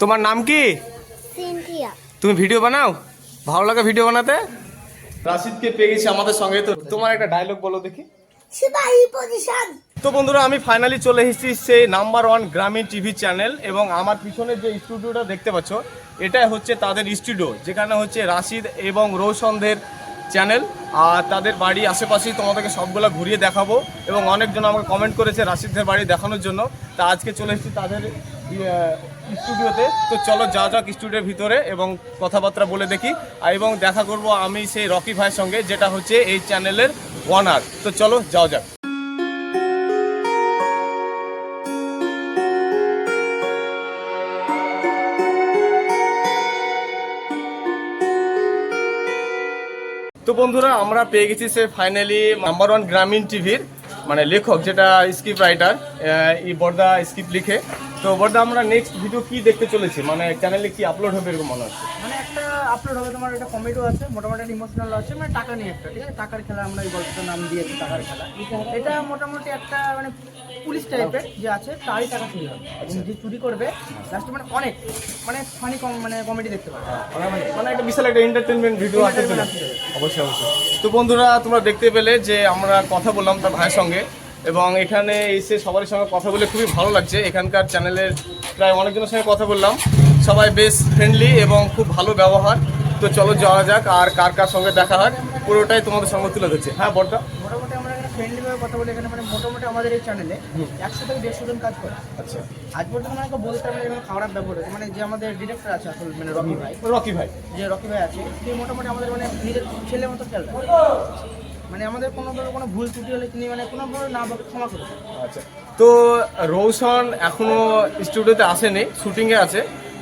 তোমার নাম কি? তুমি ভিডিও বানাও? ভালো লাগে ভিডিও বানাতে? রাশিদকে পেয়ে গেছি আমাদের সঙ্গে। তো তোমার একটা ডায়লগ বলো দেখি। তো বন্ধুরা আমি ফাইনালি চলে এসেছি সেই number one Gramin TV channel এবং আমার পিছনে যে স্টুডিওটা দেখতে পাচ্ছ এটাই হচ্ছে তাদের স্টুডিও যেখানে হচ্ছে রাশিদ এবং রৌশনদের চ্যানেল আর তাদের বাড়ি আশেপাশেই তোমাদেরকে সবগুলো ঘুরিয়ে দেখাবো এবং অনেকজন আমাকে কমেন্ট করেছে রাশিদদের বাড়ি দেখানোর জন্য। তা আজকে চলে এসেছি তাদের স্টুডিওতে। তো চলো যা যাক স্টুডিওর ভিতরে এবং কথাবার্তা বলে দেখি। এবং দেখা করব আমি সেই রকি ভাইয়ের সঙ্গে, যেটা হচ্ছে এই চ্যানেলের ওয়ানার। তো চলো যাও যাক। তো বন্ধুরা, আমরা পেয়ে গেছি সে ফাইনালি নাম্বার ওয়ান গ্রামীণ টিভির মানে লেখক যেটা স্ক্রিপ্ট রাইটার এই বর্দা স্ক্রিপ্ট লিখে। তো বর্দা আমরা নেক্সট ভিডিও কি দেখতে চলেছি? মানে চ্যানেলে কি আপলোড হবে এরকম মনে হচ্ছে? মানে একটা আপলোড হবে তোমার একটা কমেডিও আছে মোটামুটি ইমোশনাল আছে মানে টাকা নিয়ে একটা ঠিক আছে? টাকার খেলা আমরা এই গল্পটার নাম দিয়েছি টাকার খেলা। এটা মোটামুটি একটা মানে পুলিশ টাইপের যে আছে তারই টাকা চুরি হবে। এবং যে চুরি করবে লাস্টে মানে অনেক মানে ফানি মানে কমেডি দেখতে পাবে। মানে একটা বিশাল একটা এন্টারটেনমেন্ট ভিডিও চলেছে। অবশ্যই অবশ্যই। তো বন্ধুরা, তোমরা দেখতে পেলে যে আমরা কথা বললাম তার ভাইয়ের সঙ্গে এবং এখানে এসে সবার সঙ্গে কথা বলে খুবই ভালো লাগছে। এখানকার চ্যানেলের প্রায় অনেকজনের সঙ্গে কথা বললাম। সবাই বেশ ফ্রেন্ডলি এবং খুব ভালো ব্যবহার। তো চলো যাওয়া যাক আর কার কার সঙ্গে দেখা হয়। পুরোটাই তোমাদের সঙ্গে তুলে ধরছে। হ্যাঁ বড়টা মোটামুটি আমরা এখানে ফ্রেন্ডলি ভাবে কথা বলি এখানে মানে মোটামুটি আমাদের এই চ্যানেলে একশো থেকে দেড়শো জন কাজ করে। আচ্ছা। আজ পর্যন্ত আমাকে বলতে পারবে এখানে খারাপ ব্যবহার হয়েছে। মানে যে আমাদের ডিরেক্টর আছে আসলে মানে রবি ভাই। রকি ভাই। যে রকি ভাই আছে সে মোটামুটি আমাদের মানে নিজের ছেলে মতো খেয়াল রাখে। মানে আমাদের কোনো ধরনের কোনো ভুল ত্রুটি হলে তিনি মানে কোনো ভাবে না ক্ষমা করে আচ্ছা। তো রৌশন এখনও স্টুডিওতে আসেনি শুটিংয়ে আছে।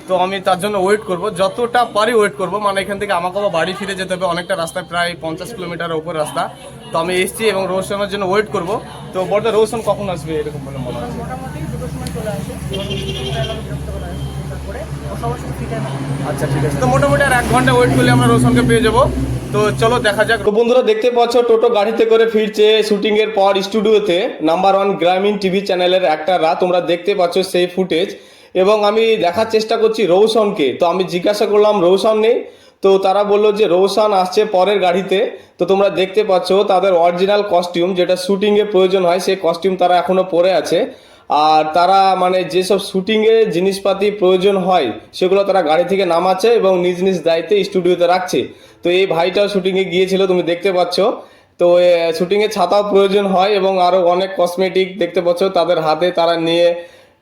তো আমি তার জন্য ওয়েট করব। যতটা পারি ওয়েট করব। মানে এখান থেকে আমাকে বাড়ি ফিরে যেতে হবে। অনেকটা রাস্তায় প্রায় পঞ্চাশ কিলোমিটার ওপর রাস্তা। তো আমি এসছি এবং রৌশনের জন্য ওয়েট করব। তো বড়দা রৌশন কখন আসবে এরকম বলে মনে হয় আচ্ছা ঠিক আছে। তো মোটামুটি আর এক ঘণ্টা ওয়েট করলে আমরা রোশনকে পেয়ে যাব। তো চলো দেখা যাক। তো বন্ধুরা দেখতে পাচ্ছ টোটো গাড়িতে করে ফিরছে শুটিং এর পর স্টুডিওতে নাম্বার ওয়ান গ্রামীণ টিভি চ্যানেলের একটারা তোমরা দেখতে পাচ্ছ সেই ফুটেজ এবং আমি দেখার চেষ্টা করছি রৌশনকে। তো আমি জিজ্ঞাসা করলাম রৌশন নেই তো তারা বলল যে রৌশন আসছে পরের গাড়িতে। তো তোমরা দেখতে পাচ্ছ তাদের অরিজিনাল কস্টিউম যেটা শুটিংয়ে প্রয়োজন হয়, সেই কস্টিউম তারা এখনও পরে আছে। আর তারা মানে যেসব শুটিংয়ে জিনিসপাতি প্রয়োজন হয়, সেগুলো তারা গাড়ি থেকে নামাচ্ছে এবং নিজ নিজ দায়িত্বে স্টুডিওতে রাখছে। তো এই ভাইটাও শুটিংয়ে গিয়েছিল, তুমি দেখতে পাচ্ছ। তো শুটিংয়ে ছাতাও প্রয়োজন হয় এবং আরও অনেক কসমেটিক দেখতে পাচ্ছ, তাদের হাতে তারা নিয়ে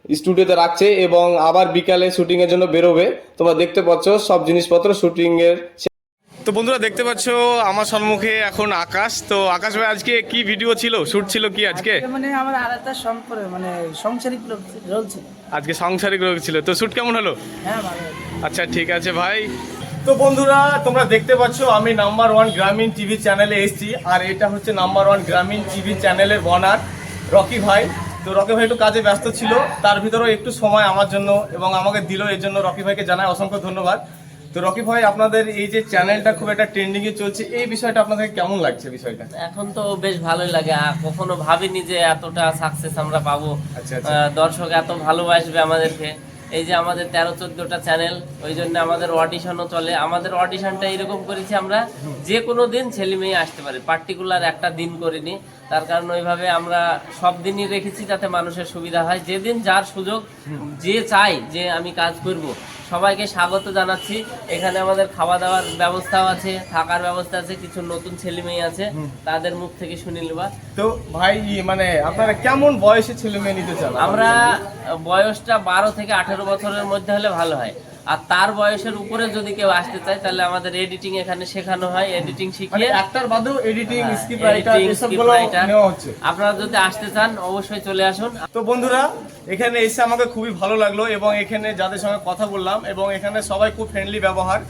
স্টুডিওতে রাখছে এবং আবার বিকালে শুটিংয়ের জন্য বেরোবে। তোমরা দেখতে পাচ্ছ সব জিনিসপত্র শুটিংয়ের তো বন্ধুরা দেখতে পাচ্ছ আমার সম্মুখে এখন আকাশ। তো আকাশ ভাই আজকে কি ভিডিও ছিল? শুট ছিল কি আজকে? মানে আমার একটা সম্পর্ক মানে সংসারিক রোল ছিল। আজকে সাংসারিক রোগ ছিল। তো শুট কেমন হলো? হ্যাঁ ভালো আচ্ছা ঠিক আছে ভাই। তো বন্ধুরা তোমরা দেখতে পাচ্ছ আমি নাম্বার ওয়ান গ্রামীণ টিভি চ্যানেলে এসেছি। আর এটা হচ্ছে নাম্বার ওয়ান গ্রামীণ টিভি চ্যানেলের বনার রকি ভাই। তো রকি ভাই একটু কাজে ব্যস্ত ছিল তার ভিতরেও একটু সময় আমার জন্য এবং আমাকে দিল এর জন্য রকি ভাইকে জানায় অসংখ্য ধন্যবাদ। তো রকি ভাই আপনাদের এই যে চ্যানেলটা খুব একটা ট্রেন্ডিং এ চলছে এই বিষয়টা আপনাদের কেমন লাগছে বিষয়টা? এখন তো বেশ ভালোই লাগে কখনো ভাবিনি যে এতটা সাকসেস আমরা পাবো। আচ্ছা, আচ্ছা। দর্শক এত ভালোবাসবে আমাদেরকে। এই যে আমাদের তেরো চোদ্দটা চ্যানেল, ওই জন্য আমাদের অডিশনও চলে। আমাদের অডিশনটা এরকম করেছি আমরা, যে কোনো দিন ছেলে মেয়ে আসতে পারে। পার্টিকুলার একটা দিন করিনি। তার কারণ ওইভাবে আমরা সব দিনই রেখেছি যাতে মানুষের সুবিধা হয়। যেদিন যার সুযোগ, যে চাই যে আমি কাজ করব। সবাইকে স্বাগত জানাচ্ছি। এখানে আমাদের খাওয়া দাওয়ার ব্যবস্থাও আছে থাকার ব্যবস্থা আছে কিছু নতুন ছেলে মেয়ে আছে তাদের মুখ থেকে শুনে নেবা। তো ভাই মানে আপনারা কেমন বয়সে ছেলে মেয়ে নিতে চান? আমরা বয়সটা বারো থেকে আঠেরো বছরের মধ্যে হলে ভালো হয়। আর তার বয়সের উপরে যদি কেউ আসতে চায় তাহলে আমাদের এডিটিং এখানে শেখানো হয় এডিটিং মানে শিখিয়ে একটার বাদেও এডিটিং স্ক্রিপ্ট রাইটার এসবগুলো নেওয়া হচ্ছে। আপনারা যদি আসতে চান অবশ্যই চলে আসুন। তো বন্ধুরা এখানে এসে আমাকে খুবই ভালো লাগল এবং এখানে যাদের সঙ্গে কথা বললাম এবং এখানে সবাই খুব ফ্রেন্ডলি ব্যবহার।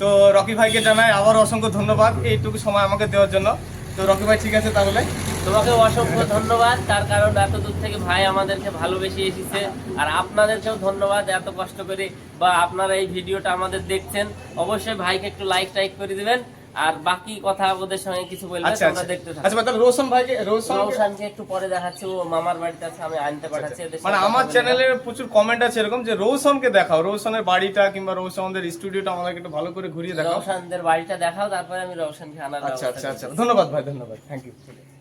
তো রকি ভাইকে জানাই আবার অসংখ্য ধন্যবাদ এইটুকু সময় আমাকে দেওয়ার জন্য। তো রকি ভাই ঠিক আছে তাহলে? তোমাকে অসংখ্য ধন্যবাদ। তার কারণ এত দূর থেকে ভাই আমাদেরকে ভালোবেসে এসেছে। আর আপনাদেরকেও ধন্যবাদ এত কষ্ট করে বা আপনারা এই ভিডিওটা আমাদের দেখছেন। অবশ্যই ভাইকে একটু লাইক টাইক করে দিবেন। আর বাকি কথা ওদের সঙ্গে কিছু বললে আচ্ছা তোমরা আচ্ছা। দেখতে থাকো। আচ্ছা তাহলে রোশন ভাইকে রোশন রৌশানকে একটু পরে দেখাচ্ছি। ও মামার বাড়িতে আছে আমি আনতে পাঠাচ্ছি মানে আমার চ্যানেলে প্রচুর কমেন্ট আছে এরকম যে রোশনকে দেখাও। রোশনের বাড়িটা কিংবা রোশনদের স্টুডিওটা আমাদেরকে একটু ভালো করে ঘুরিয়ে দেখাও। রৌশানদের বাড়িটা দেখাও তারপরে আমি রোশনকে আনার আচ্ছা আচ্ছা আচ্ছা। ধন্যবাদ ভাই ধন্যবাদ। থ্যাংক ইউ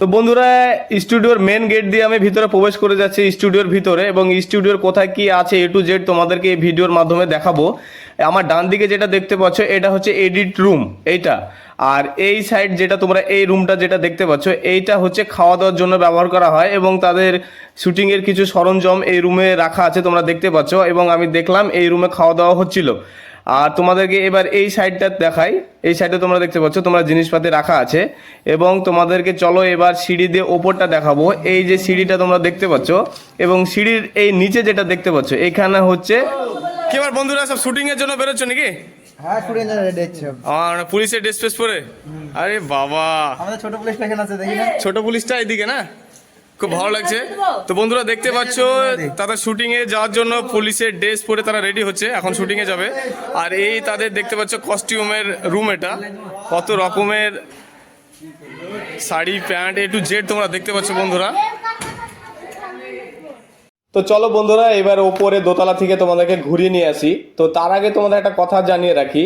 তো বন্ধুরা, স্টুডিওর মেন গেট দিয়ে আমি ভিতরে প্রবেশ করে যাচ্ছি স্টুডিওর ভিতরে এবং স্টুডিওর কোথায় কি আছে এ টু জেড তোমাদেরকে এই ভিডিওর মাধ্যমে দেখাবো। আমার ডান দিকে যেটা দেখতে পাচ্ছ, এটা হচ্ছে এডিট রুম এইটা। আর এই সাইড যেটা তোমরা এই রুমটা যেটা দেখতে পাচ্ছ, এইটা হচ্ছে খাওয়া দাওয়ার জন্য ব্যবহার করা হয় এবং তাদের শুটিংয়ের কিছু সরঞ্জাম এই রুমে রাখা আছে তোমরা দেখতে পাচ্ছ এবং আমি দেখলাম এই রুমে খাওয়া দাওয়া হচ্ছিল। আর তোমাদেরকে এবার এই সাইডটা দেখাই। এই সাইডে তোমরা দেখতে পাচ্ছ তোমরা জিনিসপাতি রাখা আছে এবং তোমাদেরকে চলো এবার সিঁড়ি দিয়ে ওপরটা দেখাবো। এই যে সিঁড়িটা তোমরা দেখতে পাচ্ছ এবং সিঁড়ির এই নিচে যেটা দেখতে পাচ্ছ এখানে হচ্ছে কি বন্ধুরা সব শুটিং এর জন্য বেরোচ্ছ নাকি? হ্যাঁ স্টুডেন্ট রেডি হচ্ছে আর পুলিশের ড্রেস পরে? আরে বাবা। আমাদের ছোট পুলিশ এখানে আছে দেখি না। ছোট পুলিশটা এদিকে না? খুব ভালো লাগছে। তো বন্ধুরা দেখতে পাচ্ছ তারা শুটিং এ যাওয়ার জন্য পুলিশের ড্রেস পরে তারা রেডি হচ্ছে, এখন শুটিং এ যাবে। আর এই তাদের দেখতে পাচ্ছ কস্টিউমের রুম এটা। কত রকমের sari, pant A to Z তোমরা দেখতে পাচ্ছ বন্ধুরা। তো চলো বন্ধুরা, এবার ওপরে দোতলা থেকে তোমাদেরকে ঘুরিয়ে নিয়ে আসি। তো তার আগে তোমাদের একটা কথা জানিয়ে রাখি।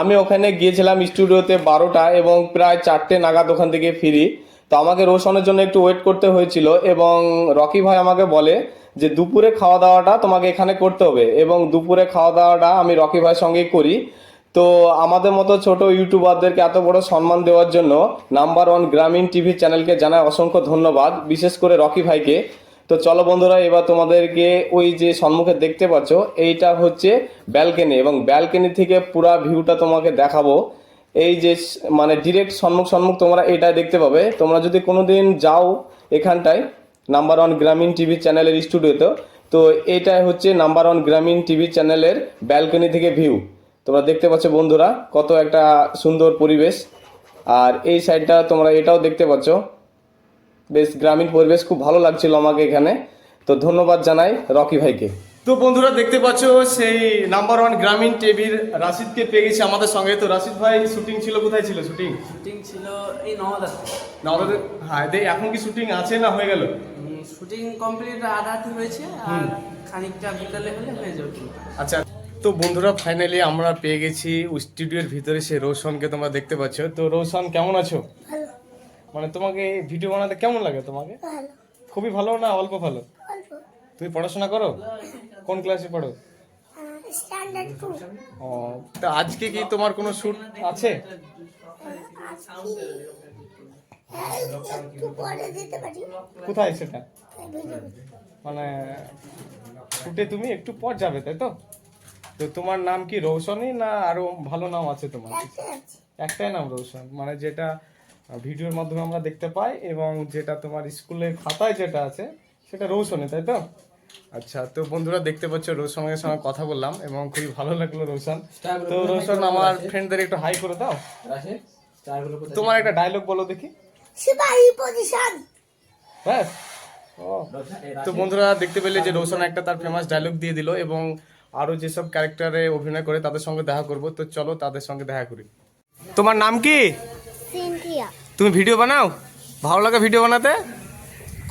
আমি ওখানে গিয়েছিলাম স্টুডিওতে বারোটা এবং প্রায় চারটে নাগাদ ওখান থেকে ফিরি। তো আমাকে রোশনের জন্য একটু ওয়েট করতে হয়েছিল এবং রকি ভাই আমাকে বলে যে দুপুরে খাওয়া দাওয়াটা তোমাকে এখানে করতে হবে এবং দুপুরে খাওয়া দাওয়াটা আমি রকি ভাইয়ের সঙ্গেই করি। তো আমাদের মতো ছোট ইউটিউবারদেরকে এত বড় সম্মান দেওয়ার জন্য নাম্বার ওয়ান গ্রামীণ টিভি চ্যানেলকে জানায় অসংখ্য ধন্যবাদ, বিশেষ করে রকি ভাইকে। তো চলো বন্ধুরা, এবার তোমাদেরকে ওই যে সম্মুখে দেখতে পাচ্ছ, এইটা হচ্ছে ব্যালকনি এবং ব্যালকনি থেকে পুরা ভিউটা তোমাকে দেখাবো। এই যে মানে ডিরেক্ট সম্মুখ সম্মুখ তোমরা এটা দেখতে পাবে। তোমরা যদি কোনোদিন যাও এখানটায় নাম্বার ওয়ান গ্রামীণ টিভি চ্যানেলের স্টুডিওতে তো এটাই হচ্ছে নাম্বার ওয়ান গ্রামীণ টিভি চ্যানেলের ব্যালকনি থেকে ভিউ তোমরা দেখতে পাচ্ছ বন্ধুরা, কত একটা সুন্দর পরিবেশ। আর এই সাইডটা তোমরা এটাও দেখতে পাচ্ছ। বেশ গ্রামীণ পরিবেশ খুব ভালো লাগছিল আমাকে এখানে। তো ধন্যবাদ জানাই রকি ভাইকে। তো বন্ধুরা দেখতে পাচ্ছ সেই নাম্বার ওয়ান গ্রামীণ টিভির রাশিদকে পেয়ে গেছে আমাদের সঙ্গে। তো রাশিদ ভাই শুটিং ছিল কোথায় ছিল শুটিং শুটিং ছিল এই নওদা না আমাদের হ্যাঁ দে এখন কি শুটিং আছে না হয়ে গেল? শুটিং কমপ্লিট আধাটি হয়েছে আর খানিকটা বিকালে হলে হয়ে যাবে। আচ্ছা তো বন্ধুরা ফাইনালি আমরা পেয়ে গেছি স্টুডিওর ভিতরে সে রোশনকে তোমরা দেখতে পাচ্ছ। তো রোশন কেমন আছো? ভালো। মানে তোমাকে ভিডিও বানাতে কেমন লাগে তোমাকে? ভালো। খুবই ভালো না অল্প ভালো? অল্প। তুমি পড়াশোনা করো? কোন ক্লাসে পড়ো? ও তা আজকে কি তোমার কোনো শুট আছে? কোথায় সেটা? মানে শুটে তুমি একটু পর যাবে তাই তো? তো তোমার নাম কি রৌশনই না আরও ভালো নাম আছে তোমার? একটাই নাম রৌশন মানে যেটা ভিডিওর মাধ্যমে আমরা দেখতে পাই এবং যেটা তোমার স্কুলের খাতায় যেটা আছে সেটা রৌশনে তাই তো? আচ্ছা তো বন্ধুরা দেখতে পাচ্ছ রৌশনের সঙ্গে কথা বললাম এবং খুবই ভালো লাগল রোশন। তো রোশন আমার ফ্রেন্ডদের একটু হাই করে দাও। তোমার একটা ডায়লগ বলো দেখি। সিপাহী পজিশন ব্যাস। ও তো বন্ধুরা দেখতে পেলে যে রোশন একটা তার ফেমাস ডায়লগ দিয়ে দিল এবং আরও যেসব ক্যারেক্টারে অভিনয় করে তাদের সঙ্গে দেখা করব। তো চলো তাদের সঙ্গে দেখা করি। তোমার নাম কি? সিনথিয়া তুমি ভিডিও বানাও? ভালো লাগে ভিডিও বানাতে?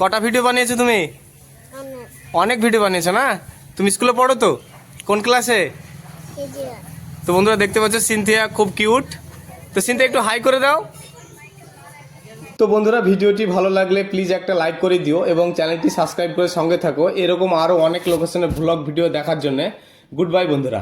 কটা ভিডিও বানিয়েছো তুমি? অনেক ভিডিও বানিয়েছো না? তুমি স্কুলে পড়ো তো? কোন ক্লাসে তো বন্ধুরা দেখতে পাচ্ছ সিনথিয়া খুব কিউট তো সিনথিয়া একটু হাই করে দাও। তো বন্ধুরা, ভিডিওটি ভালো লাগলে প্লিজ একটা লাইক করে দিও এবং চ্যানেলটি সাবস্ক্রাইব করে সঙ্গে থাকো। এরকম আরও অনেক লোকেশনের ভ্লগ ভিডিও দেখার জন্য। গুড বাই বন্ধুরা।